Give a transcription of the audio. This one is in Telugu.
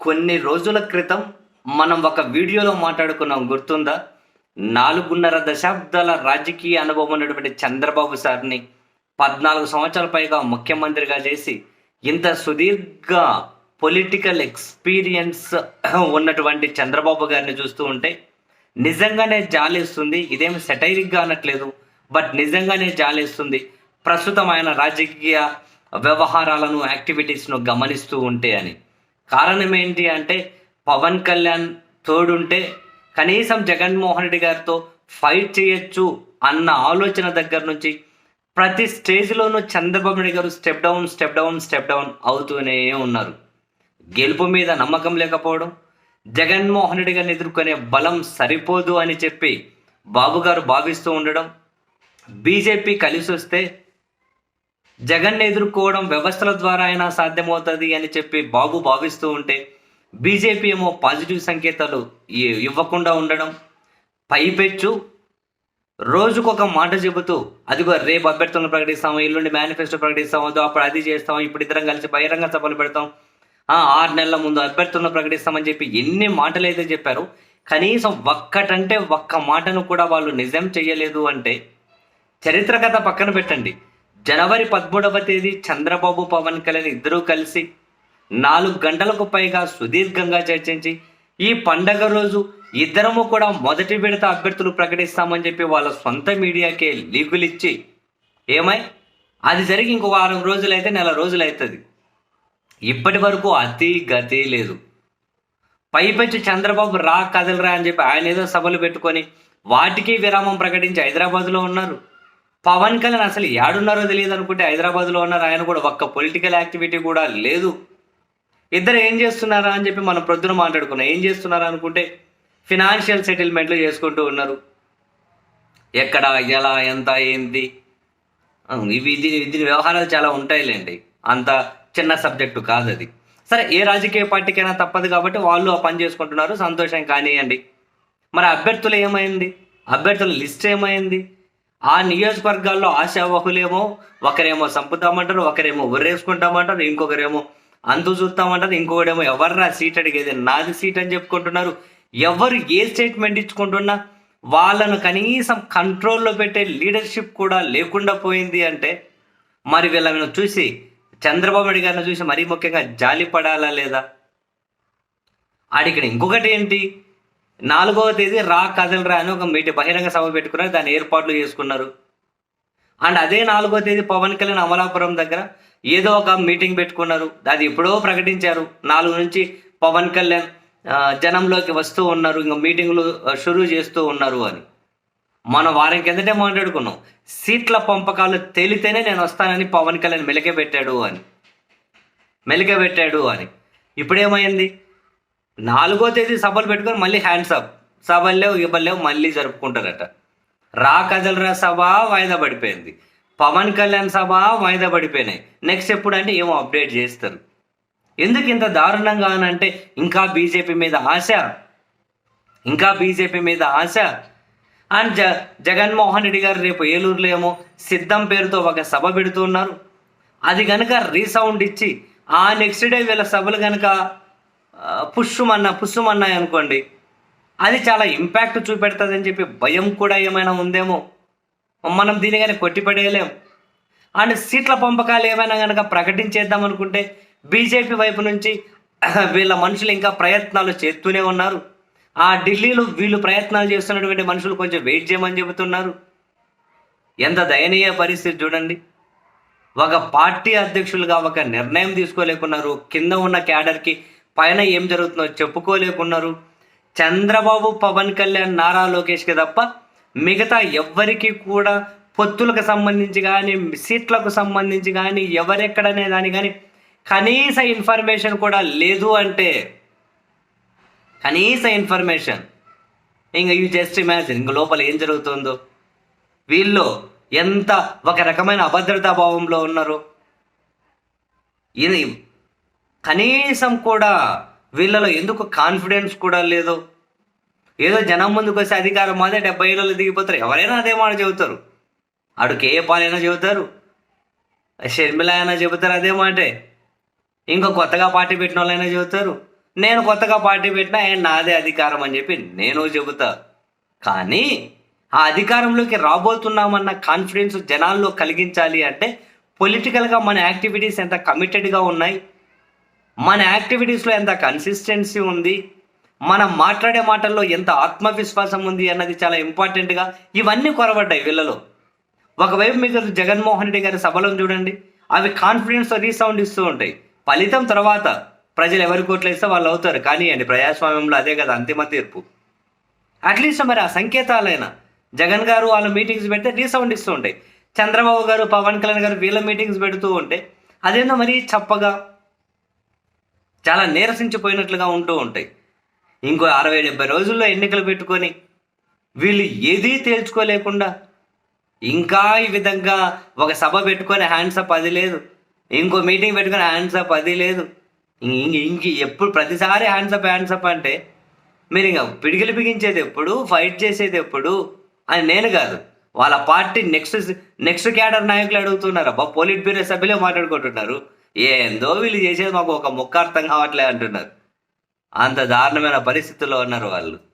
కొన్ని రోజుల క్రితం మనం ఒక వీడియోలో మాట్లాడుకున్నాం. గుర్తుందా? నాలుగున్నర దశాబ్దాల రాజకీయ అనుభవం ఉన్నటువంటి చంద్రబాబు సార్ని పద్నాలుగు సంవత్సరాల పైగా ముఖ్యమంత్రిగా చేసి ఇంత సుదీర్ఘ పొలిటికల్ ఎక్స్పీరియన్స్ ఉన్నటువంటి చంద్రబాబు గారిని చూస్తూ ఉంటే నిజంగానే జాలేస్తుంది. ఇదేమి సెటైరిక్గా అనట్లేదు. బట్ నిజంగానే జాలేస్తుంది. ప్రస్తుతం ఆయన రాజకీయ వ్యవహారాలను యాక్టివిటీస్ను గమనిస్తూ ఉంటే అని. కారణం ఏంటి అంటే పవన్ కళ్యాణ్ తోడుంటే కనీసం జగన్మోహన్ రెడ్డి గారితో ఫైట్ చేయొచ్చు అన్న ఆలోచన దగ్గర నుంచి ప్రతి స్టేజ్లోనూ Chandrababu Naidu garu step down step down step down అవుతూనే ఉన్నారు. గెలుపు మీద నమ్మకం లేకపోవడం జగన్మోహన్ రెడ్డి గారిని ఎదుర్కొనే బలం సరిపోదు అని చెప్పి బాబు గారు భావిస్తూ ఉండడం బీజేపీ కలిసి వస్తే జగన్ ఎదుర్కోవడం వ్యవస్థల ద్వారా అయినా సాధ్యమవుతుంది అని చెప్పి బాబు భావిస్తూ ఉంటే బీజేపీ ఏమో పాజిటివ్ సంకేతాలు ఇవ్వకుండా ఉండడం పైపెచ్చు. రోజుకొక మాట చెబుతూ అదిగో రేపు అభ్యర్థులను ప్రకటిస్తాము ఎల్లుండి మేనిఫెస్టో ప్రకటిస్తాము అప్పుడు అది చేస్తాం ఇప్పుడు ఇద్దరం కలిసి బహిరంగ సభలు పెడతాం. ఆరు నెలల ముందు అభ్యర్థులను ప్రకటిస్తామని చెప్పి ఎన్ని మాటలు అయితే చెప్పారు కనీసం ఒక్కటంటే ఒక్క మాటను కూడా వాళ్ళు నిజం చేయలేదు అంటే చరిత్ర కథ పక్కన పెట్టండి. జనవరి పదమూడవ తేదీ చంద్రబాబు పవన్ కళ్యాణ్ ఇద్దరూ కలిసి నాలుగు గంటలకు పైగా సుదీర్ఘంగా చర్చించి ఈ పండగ రోజు ఇద్దరము కూడా మొదటి విడత అభ్యర్థులు ప్రకటిస్తామని చెప్పి వాళ్ళ సొంత మీడియాకే లీగులు ఇచ్చి ఏమై అది జరిగి ఇంకో వారం రోజులైతే నెల రోజులు అవుతుంది ఇప్పటి వరకు అతి గతి లేదు. పైపెచ్చి చంద్రబాబు రా కదలరా అని చెప్పి ఆయన ఏదో సభలు పెట్టుకొని వాటికి విరామం ప్రకటించి హైదరాబాద్లో ఉన్నారు. పవన్ కళ్యాణ్ అసలు ఏడున్నారో తెలియదు అనుకుంటే హైదరాబాద్లో ఉన్నారు ఆయన కూడా ఒక్క పొలిటికల్ యాక్టివిటీ కూడా లేదు. ఇద్దరు ఏం చేస్తున్నారా అని చెప్పి మనం ప్రొద్దున మాట్లాడుకున్నాం. ఏం చేస్తున్నారా అనుకుంటే ఫినాన్షియల్ సెటిల్మెంట్లు చేసుకుంటూ ఉన్నారు. ఎక్కడ ఎలా ఎంత ఏంటి ఇవి దీని దీని వ్యవహారాలు చాలా ఉంటాయిలేండి. అంత చిన్న సబ్జెక్టు కాదు అది. సరే ఏ రాజకీయ పార్టీకైనా తప్పదు కాబట్టి వాళ్ళు ఆ పని చేసుకుంటున్నారు. సంతోషం కానివ్వండి మరి అభ్యర్థులు ఏమైంది? అభ్యర్థుల లిస్ట్ ఏమైంది? ఆ నియోజకవర్గాల్లో ఆశావహులేమో ఒకరేమో చంపుతామంటారు ఒకరేమో ఉర్రేసుకుంటామంటారు ఇంకొకరేమో అందు చూస్తామంటారు ఇంకొకడేమో ఎవర్రా సీట్ అడిగేది నాది సీట్ అని చెప్పుకుంటున్నారు. ఎవరు ఏ స్టేట్మెంట్ ఇచ్చుకుంటున్నా వాళ్ళను కనీసం కంట్రోల్లో పెట్టే లీడర్షిప్ కూడా లేకుండా పోయింది అంటే మరి వీళ్ళని చూసి చంద్రబాబు నాయుడు గారిని చూసి మరీ ముఖ్యంగా జాలి పడాలా లేదా? ఆడిక్కడ ఇంకొకటి ఏంటి? నాలుగవ తేదీ రా కదలరా అని ఒక మీటి బహిరంగ సభ పెట్టుకున్నారు. దాని ఏర్పాట్లు చేసుకున్నారు. అండ్ అదే నాలుగో తేదీ పవన్ కళ్యాణ్ అమలాపురం దగ్గర ఏదో ఒక మీటింగ్ పెట్టుకున్నారు. అది ఎప్పుడో ప్రకటించారు. నాలుగు నుంచి పవన్ కళ్యాణ్ జనంలోకి వస్తూ ఉన్నారు. ఇంకా మీటింగ్లు షురూ చేస్తూ ఉన్నారు అని. మనం వారం కిందటే మాట్లాడుకున్నాం సీట్ల పంపకాలు తేలితేనే నేను వస్తానని పవన్ కళ్యాణ్ మెలికబెట్టాడు అని. మెలికబెట్టాడు అని. ఇప్పుడేమైంది? నాలుగో తేదీ సభలు పెట్టుకొని మళ్ళీ హ్యాండ్స్ అప్ సభలు లేవు ఇవ్వలు లేవు మళ్ళీ జరుపుకుంటారట. రా కదలరా సభ వాయిదా పడిపోయింది. పవన్ కళ్యాణ్ సభ వాయిదా పడిపోయినాయి. నెక్స్ట్ ఎప్పుడు అంటే ఏమో అప్డేట్ చేస్తారు. ఎందుకు ఇంత దారుణంగా అని అంటే ఇంకా బీజేపీ మీద ఆశ? ఇంకా బీజేపీ మీద ఆశ? అండ్ జ జగన్మోహన్ రెడ్డి గారు రేపు ఏలూరులో ఏమో సిద్ధం పేరుతో ఒక సభ పెడుతున్నారు అది కనుక రీసౌండ్ ఇచ్చి ఆ నెక్స్ట్ డే వీళ్ళ సభలు కనుక పుష్మన్న పుష్మన్నాయి అనుకోండి. అది చాలా ఇంపాక్ట్ చూపెడుతుంది అని చెప్పి భయం కూడా ఏమైనా ఉందేమో? మనం దీని కానీ కొట్టిపడేయలేం. అండ్ సీట్ల పంపకాలు ఏమైనా కనుక ప్రకటించేద్దాం అనుకుంటే బీజేపీ వైపు నుంచి వీళ్ళ మనుషులు ఇంకా ప్రయత్నాలు చేస్తూనే ఉన్నారు. ఆ ఢిల్లీలో వీళ్ళు ప్రయత్నాలు చేస్తున్నటువంటి మనుషులు కొంచెం వెయిట్ చేయమని చెబుతున్నారు. ఎంత దయనీయ పరిస్థితి చూడండి. ఒక పార్టీ అధ్యక్షులుగా ఒక నిర్ణయం తీసుకోలేకున్నారు. కింద ఉన్న క్యాడర్కి పైన ఏం జరుగుతుందో చెప్పుకోలేకున్నారు. చంద్రబాబు పవన్ కళ్యాణ్ నారా లోకేష్కి తప్ప మిగతా ఎవ్వరికి కూడా పొత్తులకు సంబంధించి కానీ సీట్లకు సంబంధించి కానీ ఎవరెక్కడనే దాని కానీ కనీస ఇన్ఫర్మేషన్ కూడా లేదు అంటే కనీస ఇన్ఫర్మేషన్. ఇంకా యూ జస్ట్ ఇమాజిన్ ఇంక లోపల ఏం జరుగుతుందో? వీళ్ళు ఎంత ఒక రకమైన అభద్రతా భావంలో ఉన్నారు? ఇది కనీసం కూడా వీళ్ళలో ఎందుకు కాన్ఫిడెన్స్ కూడా లేదు? ఏదో జనం ముందుకు వస్తే అధికారం మాదే డెబ్బై ఏళ్ళలో దిగిపోతారు. ఎవరైనా అదే మాట చెబుతారు. ఆడు కేఏ పాలైనా చెబుతారు. షర్మిల అయినా చెబుతారు అదే మాటే. ఇంకా కొత్తగా పార్టీ పెట్టిన వాళ్ళైనా చెబుతారు. నేను కొత్తగా పార్టీ పెట్టినా ఆయన నాదే అధికారం అని చెప్పి నేను చెబుతా. కానీ ఆ అధికారంలోకి రాబోతున్నామన్న కాన్ఫిడెన్స్ జనాల్లో కలిగించాలి అంటే పొలిటికల్గా మన యాక్టివిటీస్ ఎంత కమిటెడ్గా ఉన్నాయి? మన యాక్టివిటీస్లో ఎంత కన్సిస్టెన్సీ ఉంది మనం మాట్లాడే మాటల్లో ఎంత ఆత్మవిశ్వాసం ఉంది అన్నది చాలా ఇంపార్టెంట్గా ఇవన్నీ కొరబడ్డాయి వీళ్ళలో. ఒకవైపు మీకు జగన్మోహన్ రెడ్డి గారి సభలను చూడండి అవి కాన్ఫిడెన్స్తో రీసౌండ్ ఇస్తూ ఉంటాయి. ఫలితం తర్వాత ప్రజలు ఎవరి కోట్లు ఇస్తే వాళ్ళు అవుతారు. కానీ అండి ప్రజాస్వామ్యంలో అదే కదా అంతిమ తీర్పు. అట్లీస్ట్ మరి ఆ సంకేతాలైనా. జగన్ గారు వాళ్ళ మీటింగ్స్ పెడితే రీసౌండ్ ఇస్తూ ఉంటాయి. చంద్రబాబు గారు పవన్ కళ్యాణ్ గారు వీళ్ళ మీటింగ్స్ పెడుతూ ఉంటే అదేందో మరీ చప్పగా చాలా నీరసించిపోయినట్లుగా ఉంటూ ఉంటాయి. ఇంకో అరవై డెబ్బై రోజుల్లో ఎన్నికలు పెట్టుకొని వీళ్ళు ఏదీ తేల్చుకోలేకుండా ఇంకా ఈ విధంగా ఒక సభ పెట్టుకొని హ్యాండ్సప్ అది లేదు. ఇంకో మీటింగ్ పెట్టుకొని హ్యాండ్సప్ అది లేదు. ఇంక ఇంక ఎప్పుడు ప్రతిసారి హ్యాండ్సప్ హ్యాండ్సప్ అంటే మీరు ఇంకా పిడిగిలి బిగించేది ఎప్పుడు ఫైట్ చేసేది ఎప్పుడు అని నేను కాదు. వాళ్ళ పార్టీ నెక్స్ట్ నెక్స్ట్ క్యాడర్ నాయకులు అడుగుతున్నారు. అబ్బా పోలిట్ బ్యూరో సభ్యులే మాట్లాడుకుంటున్నారు. ఏందో వీళ్ళు చేసేది మాకు ఒక ముక్క అర్థం కావట్లే అంటున్నారు. అంత దారుణమైన పరిస్థితుల్లో ఉన్నారు వాళ్ళు.